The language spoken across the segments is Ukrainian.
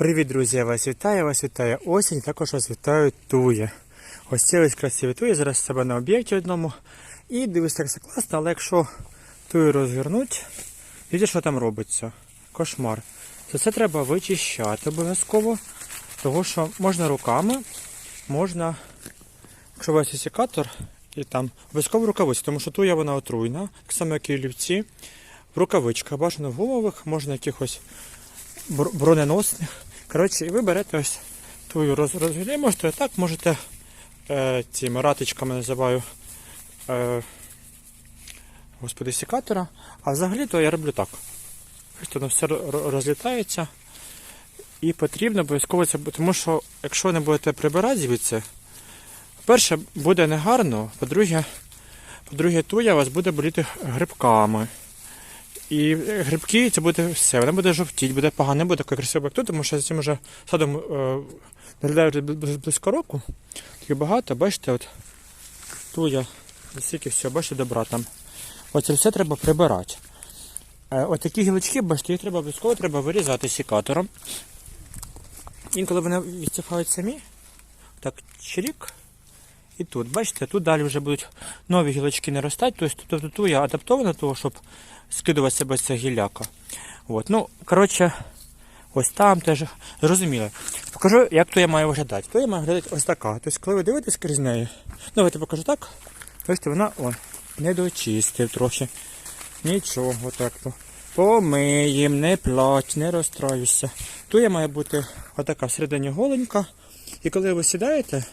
Привіт, друзі! Я вас вітаю, вас вітає осінь, також вас вітаю тує. Ось ці ось красиві туї, зараз себе на об'єкті одному. І дивись, як все класно, але якщо туї розгорнуть, бачите, що там робиться? Кошмар. То це треба вичищати обов'язково, тому що можна руками, можна, якщо у вас є секатор, і там обов'язково рукавиці, тому що туя вона отруйна, так само як і олівці. В рукавичках, бажано в гумових, можна якихось броненосних. Коротше, і ви берете ось роз, розгілі, можете так, можете е, цими ратичками називаю е, господи, секатора. А взагалі то я роблю так. Бачите, воно все розлітається. І потрібно обов'язково це, тому що якщо не будете прибирати звідси, по-перше, буде негарно, по-друге, по-друге, туя вас буде боліти грибками. І грибки це буде все, вона буде жовтіть, буде погано, не буде такої красивої, як тут, тому що за цим вже садом е, наглядаю вже бли- близько року. Таке багато, бачите, от туя, стільки всього, бачите, добра там. Оце все треба прибирати. Е, от такі гілочки, бачите, їх треба обов'язково треба вирізати секатором. Інколи вони відсихають самі, так чирік. І тут, бачите, тут далі вже будуть нові гілочки не ростати, тобто тобто туя адаптована до того, щоб скидувати себе ця гілляка. От. Ну, коротше, ось там теж зрозуміло. Покажу, як то я маю виглядати. То я маю виглядати ось така. Тобто, коли ви дивитесь крізь неї, ну, давайте покажу так. Бачите, вона о, не дочистив трохи. Нічого, отак то. Помиєм, не плач, не розстраюйся. Туя має бути отака всередині голенька. І коли ви сідаєте,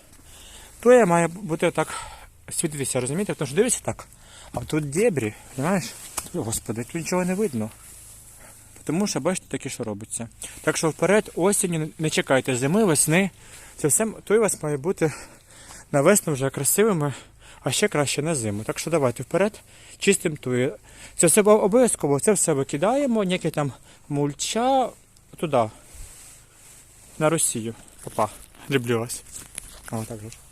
туя має бути отак світитися, розумієте? Тому що дивишся так. А тут дебрі, знаєш? Господи, тут нічого не видно. Тому що бачите таке, що робиться. Так що вперед, осінню, не чекайте зими, весни. Це все той у вас має бути на весну вже красивими, а ще краще на зиму. Так що давайте вперед, чистим туї. Це все обов'язково, це все викидаємо, ніякі там мульча туди, на Росію. Папа, люблю вас. О, так же.